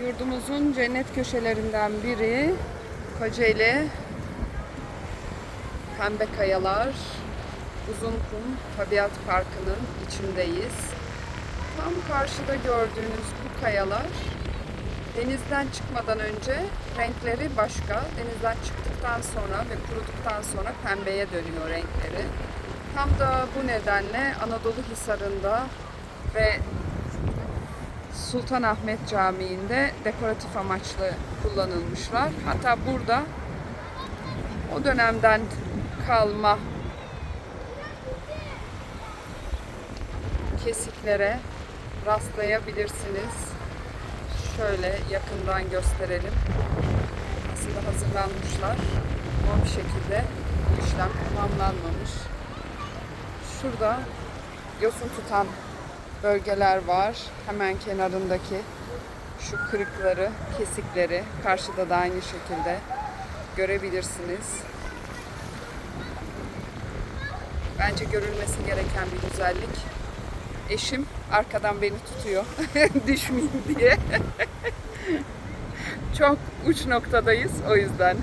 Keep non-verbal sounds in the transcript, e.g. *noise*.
Yurdumuzun cennet köşelerinden biri Kocaeli Pembe Kayalar Uzunkum Tabiat Parkı'nın içindeyiz. Tam karşıda gördüğünüz bu kayalar denizden çıkmadan önce renkleri başka. Denizden çıktıktan sonra ve kuruduktan sonra pembeye dönüyor renkleri. Tam da bu nedenle Anadolu Hisarı'nda ve Sultanahmet Camii'nde dekoratif amaçlı kullanılmışlar. Hatta burada o dönemden kalma kesiklere rastlayabilirsiniz. Şöyle yakından gösterelim. Aslında hazırlanmışlar ama bir şekilde bu işlem tamamlanmamış. Şurada yosun tutan bölgeler var. Hemen kenarındaki şu kırıkları, kesikleri karşıda da aynı şekilde görebilirsiniz. Bence görülmesi gereken bir güzellik. Eşim arkadan beni tutuyor *laughs* düşmeyeyim diye. *laughs* Çok uç noktadayız o yüzden.